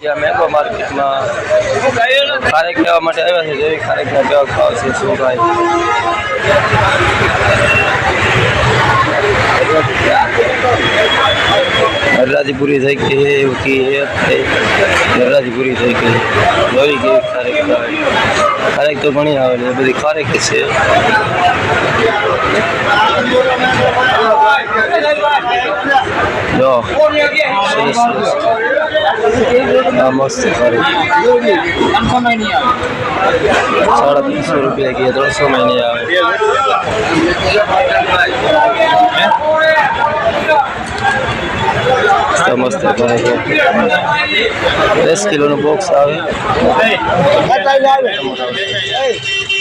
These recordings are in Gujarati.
ત્યાં મેંગો માર્કેટમાં ખારેક લેવા માટે આવ્યા છે જેવી ખારેકના કેવા ભાવ છે શું ભાઈ હરરાજી પૂરી થઈ ગઈ છે એવું કે હરરાજી પૂરી થઈ ગઈ જોઈ ગઈ ખારેક ખારેક તો ઘણી આવે છે બધી ખારેક છે જો, નમસ્તે મસ્ત ખારેક સાડા ત્રણસો રૂપિયા કે ત્રણસો મહિને આવે. મસ્ત દસ કિલોનું બોક્સ આવે.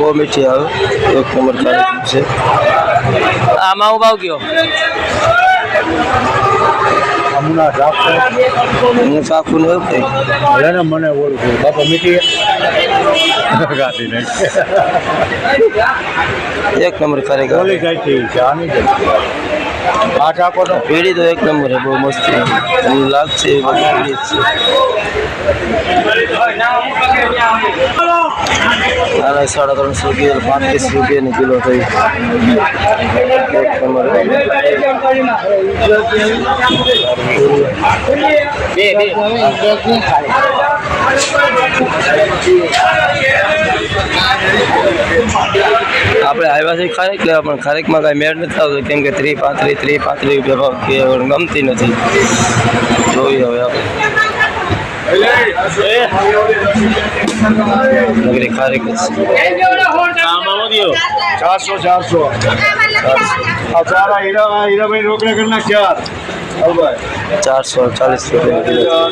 બહુ મીઠી આવે એક નંબર ખારેક છે. આમાં માવો ભાવ ગયો હમણાં રાખો. હું ને એવું ને મને ઓળખું. બાપા મીઠી ગાતી નહીં. એક નંબર ખારેક ઓલી જાય છે છે આની જાય આ ટાકો તો પેઢી તો એક નંબર છે બહુ મસ્ત છે એનું લાગશે એ બધી પેઢી જ છે આના સાડા ત્રણસો રૂપિયા પાંત્રીસ રૂપિયાની કિલો થઈ એક નંબર આપણે આવ્યા છે ખારેક લેવા પણ ખારેકમાં કાંઈ મેળ નથી આવતો કેમ કે ત્રી પાંત્રીસ ત્રી પાંત્રીસ રૂપિયા ભાવ કે હવે ગમતી નથી જોઈએ હવે આપણે નગરી ખારેક જ છે ચારસો ચારસો આ ચારા હીરા હીરાભાઈ રોકડા કરી નાખ ચાર ચારસો ચાલીસ રૂપિયા કિલો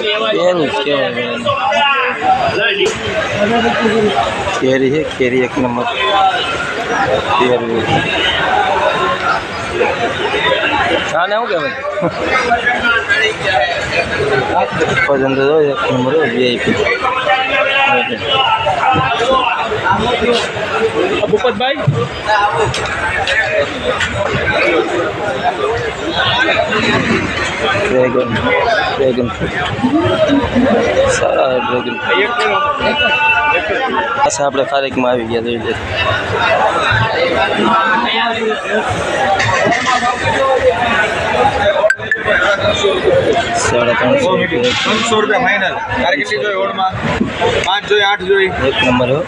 પેરું કેરી છે કેરી એક નંબર. કેરી. હા ને શું કહેવાય? પસંદ તો એક number VIP Bhupatbhai? Dragon dragon fruit સારા ડ્રેગન ફ્રૂટ આપણે ખારેકમાં આવી ગયા જોઈ લે. સાડા ત્રણસો રૂપિયા. ત્રણસો રૂપિયા ફાઇનલ તારે કેટલી જોઈ ઓળમાં. પાંચ જોઈ આઠ જોઈ. એક નંબર હો.